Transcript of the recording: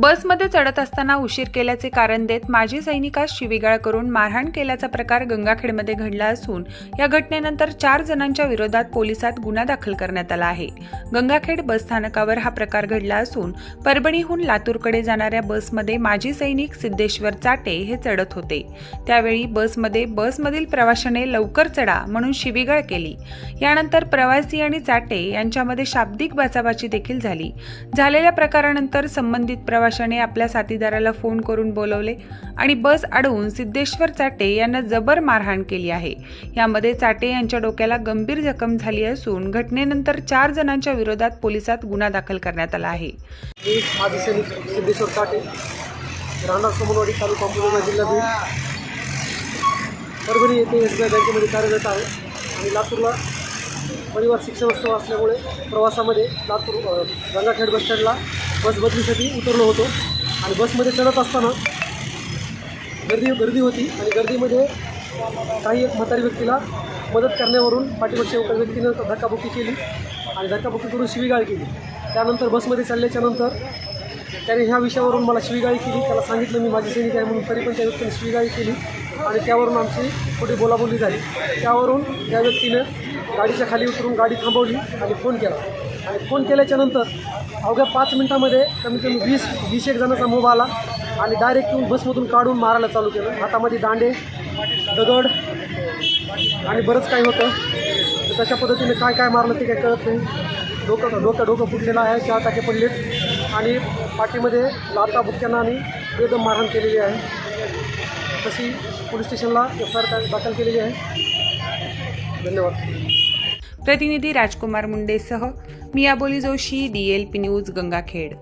बसमध्ये चढत असताना उशीर केल्याचे कारण देत माजी सैनिकास शिवीगाळ करून मारहाण केल्याचा प्रकार गंगाखेडमध्ये घडला असून या घटनेनंतर चार जणांच्या विरोधात पोलिसात गुन्हा दाखल करण्यात आला आहे. गंगाखेड बस स्थानकावर हा प्रकार घडला असून परभणीहून लातूरकडे जाणाऱ्या बसमध्ये माजी सैनिक सिद्धेश्वर चाटे हे चढत होते. त्यावेळी बसमध्ये बसमधील प्रवाशाने लवकर चढा म्हणून शिवीगाळ केली. यानंतर प्रवासी आणि चाटे यांच्यामध्ये शाब्दिक बाचाबाची देखील झाली. झालेल्या प्रकारानंतर संबंधित प्रवाशाने आपल्या साथीदाराला फोन करून बोलवले आणि बस अडवून सिद्धेश्वर चाटे यांना जबर मारहाण केली आहे. यामध्ये चाटे यांच्या डोक्याला गंभीर जखम झाली असून घटनेनंतर चार जणांच्या विरोधात पोलिसात गुन्हा दाखल करण्यात आला आहे. सिद्धेश्वर राहणार सोमनवाडी तालुका जिल्हा बीड. परभणी येथे एस बी आय बँकेमध्ये कार्यरत आहे आणि लातूरला परिवार शिक्षणोत्सव असल्यामुळे प्रवासामध्ये लातूर गंगाखेड बस स्टँडला बस बदलीसाठी उतरलो होतो. आणि बसमध्ये चढत असताना गर्दी गर्दी होती. आणि गर्दीमध्ये काही एक म्हातारी व्यक्तीला मदत करण्यावरून पाठीमागच्या एका व्यक्तीनं धक्काबुक्की केली आणि धक्काबुक्की करून शिवीगाळ केली. त्यानंतर बसमध्ये चालल्याच्या नंतर त्याने ह्या विषयावरून मला शिवीगाळी केली. त्याला सांगितलं मी माझी सैनिक आहे म्हणून तरी पण त्या व्यक्तीने शिवीगाळी केली. आणि त्यावरून आमची पुढे बोलाबोली झाली. त्यावरून त्या व्यक्तीनं गाडीच्या खाली उतरून गाडी थांबवली आणि फोन केला. आणि फोन केल्याच्यानंतर अवघ्या पाच मिनटामध्ये कमीत कमी वीस वीस एक जणांचा मोब आला आणि डायरेक्ट येऊन बसमधून काढून मारायला चालू केलं. हातामध्ये दांडे दगड आणि बरंच काही होतं. तर तशा पद्धतीने काय काय मारलं ते काही कळत नाही. डोकं डोकं डोकं फुटलेलं आहे. चार टाके पडलेत. आणि पाठीमध्ये लाता बुक्क्यांना आणि एकदम मारहाण केलेली आहे. तशी पोलीस स्टेशनला एफ आय आर दाखल केलेली आहे. धन्यवाद. प्रतिनिधी राजकुमार मुंडेसह मियाबोली जोशी डीएलपी न्यूज गंगाखेड.